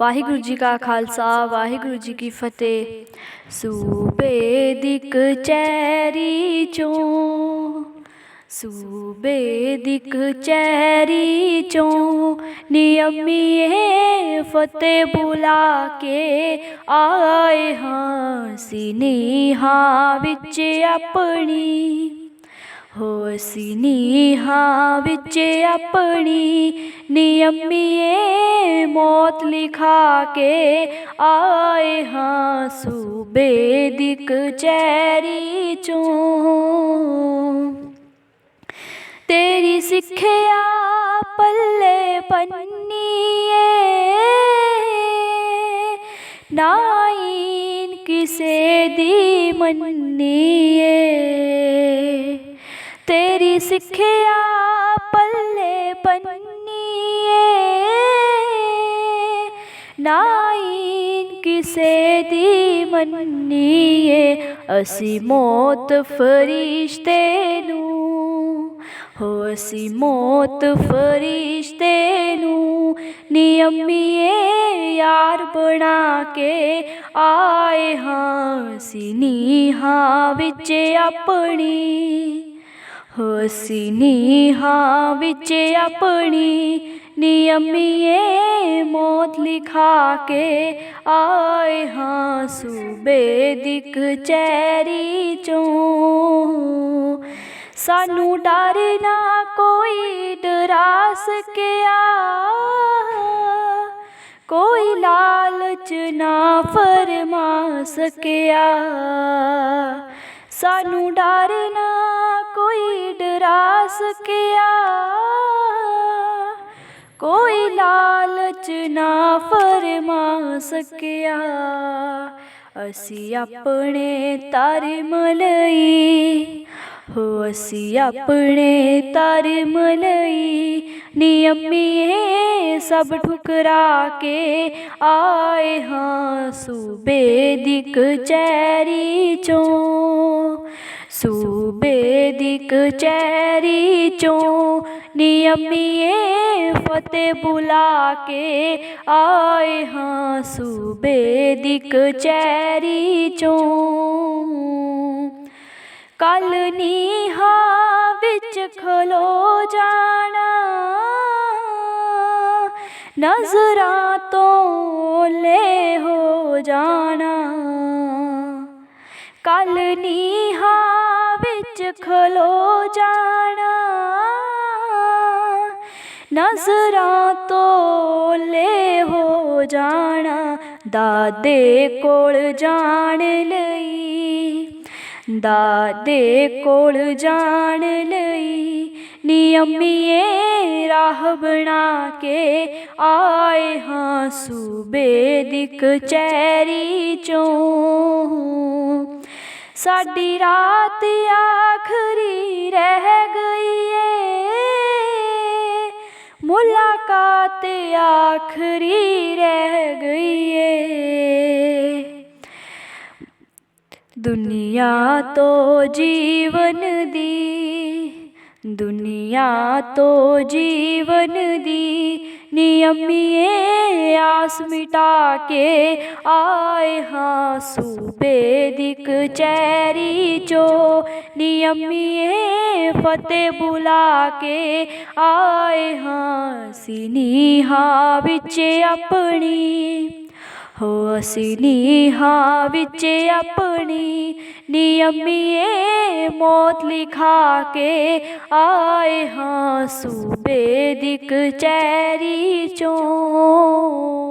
ਵਾਹਿਗੁਰੂ ਜੀ ਕਾ ਖਾਲਸਾ, ਵਾਹਿਗੁਰੂ ਜੀ ਕੀ ਫਤਿਹ। ਸੂਬੇ ਦੀ ਕਚਹਿਰੀ ਚੋਂ, ਸੂਬੇ ਦੀ ਕਚਹਿਰੀ ਚੋਂ ਨਿਯਮੀਏ ਫਤਿਹ ਬੁਲਾ ਕੇ ਆਏ ਹਾਂ। ਸਿਨੀਹਾ ਵਿੱਚ ਆਪਣੀ ਹੋ ਸਿਨੀਹਾ ਵਿੱਚ ਆਪਣੀ ਨਿਯਮੀਏ ਮੌਤ ਲਿਖਾ ਕੇ ਆਏ ਹਾਂ ਸੂਬੇ ਦੀ ਕਚਹਿਰੀ ਚੋਂ। ਤੇਰੀ ਸਿੱਖਿਆ ਪੱਲੇ ਪੰਨੀਏ, ਨਾਈਨ ਕਿਸੇ ਦੀ ਮੰਨੀਏ। ਤੇਰੀ ਸਿੱਖਿਆ ਪੱਲੇ ਪੰਨੀਏ। ਨਾਈਨ ਕਿਸੇ ਦੀ ਮੰਨੀਏ। ਅਸੀਂ ਮੌਤ ਫਰਿਸ਼ਤੇ ਨੂੰ। ਹੋ ਅਸੀਂ ਮੌਤ ਫਰਿਸ਼ਤੇ ਨੂੰ। ਨਿਯਮੀਏ ਯਾਰ ਬਣਾ ਕੇ ਆਏ ਹਾਂ। ਅਸੀਂ ਸਿਨੀਹਾ ਵਿੱਚ ਆਪਣੀ। ਹੋ ਸਿਨੀਹਾ ਵਿੱਚ ਆਪਣੀ ਨਿਯਮੀਏ ਮੌਤ ਲਿਖਾ ਕੇ ਆਏ ਹਾਂ ਸੂਬੇ ਦੀ ਕਚਹਿਰੀ ਚੋਂ। ਸਾਨੂੰ ਡਰ ਨਾ ਕੋਈ ਡਰਾ ਸਕਿਆ ਕੋਈ ਲਾਲਚ ਨਾ ਫਰਮਾ ਸਕਿਆ ਸਾਨੂੰ ਡਰ ਨਾ ਕੋਈ ਡਰਾ ਸਕਿਆ ਕੋਈ ਲਾਲਚ ਨਾ ਫਰਮਾ ਸਕਿਆ ਅਸੀਂ ਆਪਣੇ ਧਰਮ ਲਈ ਹੋ ਅਸੀਂ ਆਪਣੇ ਧਰਮ ਲਈ ਨਿਯਮੀਏ ਸਭ ਠੁਕਰਾ ਕੇ ਆਏ ਹਾਂ ਸੂਬੇ ਦੀ ਕਚਹਿਰੀ ਚੋਂ। ਸੂਬੇ ਦੀ ਕਚਹਿਰੀ ਚੋਂ ਨਿਯਮੀਏ ਫਤਿਹ ਬੁਲਾ ਕੇ ਆਏ ਹਾਂ ਸੂਬੇ ਦੀ ਕਚਹਿਰੀ ਚੋਂ। ਕੱਲ ਨੀਹਾ ਵਿੱਚ ਖਲੋ ਜਾਣਾ, ਨਜ਼ਰਾਂ ਤੋਂ ਲੈ ਹੋ ਜਾਣਾ। ਕੱਲ ਨੀਹਾ ਵਿੱਚ ਖਲੋ ਜਾਣਾ। ਨਜ਼ਰਾਂ ਤੋਂ ਲੈ ਹੋ ਜਾਣਾ, ਦਾਦੇ ਕੋਲ ਜਾਣ ਲਈ। ਦਾਦੇ ਕੋਲ ਜਾਣ ਲਈ ਨਿਯਮੀਏ ਰਾਹ ਬਣਾ ਕੇ ਆਏ ਹਾਂ ਸੂਬੇ ਦੀ ਕਚਹਿਰੀ ਚੋਂ। ਸਾਡੀ ਰਾਤ ਆਖਰੀ ਰਹਿ ਗਈ ਏ ਮੁਲਾਕਾਤ ਆਖਰੀ ਰਹਿ ਗਈ ਏ ਦੁਨੀਆ ਤੋਂ ਜੀਵਨ ਦੀ ਦੁਨੀਆ ਤੋਂ ਜੀਵਨ ਦੀ ਨਿਯਮੀਏ ਆਸ ਮਿਟਾ ਕੇ ਆਏ ਹਾਂ ਸੂਬੇ ਦੀ ਕਚਹਿਰੀ ਚੋਂ ਨਿਯਮੀਏ ਫਤਿਹ ਬੁਲਾ ਕੇ ਆਏ ਹਾਂ ਸਿਨੀਹਾ ਵਿੱਚ ਆਪਣੀ ਹੋ ਅਸੀਂ ਨੀਹਾ ਵਿੱਚ ਆਪਣੀ ਨਿਯਮੀਏ ਮੌਤ ਲਿਖਾ ਕੇ ਆਏ ਹਾਂ ਸੂਬੇ ਦੀ ਕਚਹਿਰੀ ਚੋਂ।